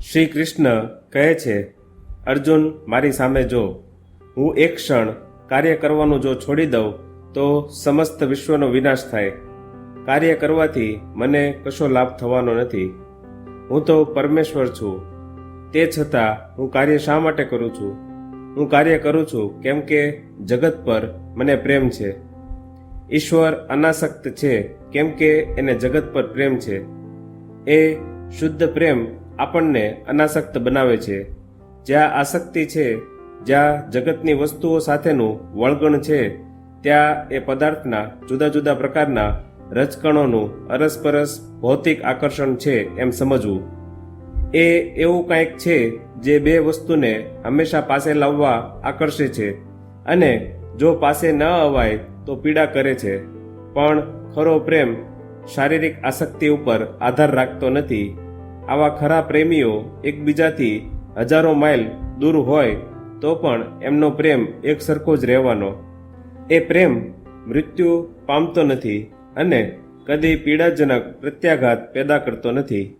શ્રી કૃષ્ણ કહે છે, અર્જુન, મારી સામે જો. હું એક ક્ષણ કાર્ય કરવાનું જો છોડી દઉં, તો સમસ્ત વિશ્વનો વિનાશ થાય. કાર્ય કરવાથી મને કશો લાભ થવાનો નથી. હું તો પરમેશ્વર છું. તે છતાં હું કાર્ય શા માટે કરું છું? હું કાર્ય કરું છું કેમ કે જગત પર મને પ્રેમ છે. ઈશ્વર અનાસક્ત છે કેમ કે એને જગત પર પ્રેમ છે. એ શુદ્ધ પ્રેમ આપણને અનાસક્ત બનાવે છે. જ્યાં આસક્તિ છે, જ્યાં જગતની વસ્તુઓ સાથેનું વળગણ છે, ત્યાં એ પદાર્થના જુદા જુદા પ્રકારના રજકણોનું અરસપરસ ભૌતિક આકર્ષણ છે એમ સમજવું. એ એવું કંઈક છે જે બે વસ્તુને હંમેશા પાસે લાવવા આકર્ષે છે અને જો પાસે ન અવાય તો પીડા કરે છે. પણ ખરો પ્રેમ શારીરિક આસક્તિ ઉપર આધાર રાખતો નથી. આવા ખરા પ્રેમીઓ એકબીજાથી હજારો માઇલ દૂર હોય, તો પણ એમનો પ્રેમ એક સરખો જ રહેવાનો. એ પ્રેમ મૃત્યુ પામતો નથી અને કદી પીડાજનક પ્રત્યાઘાત પેદા કરતો નથી.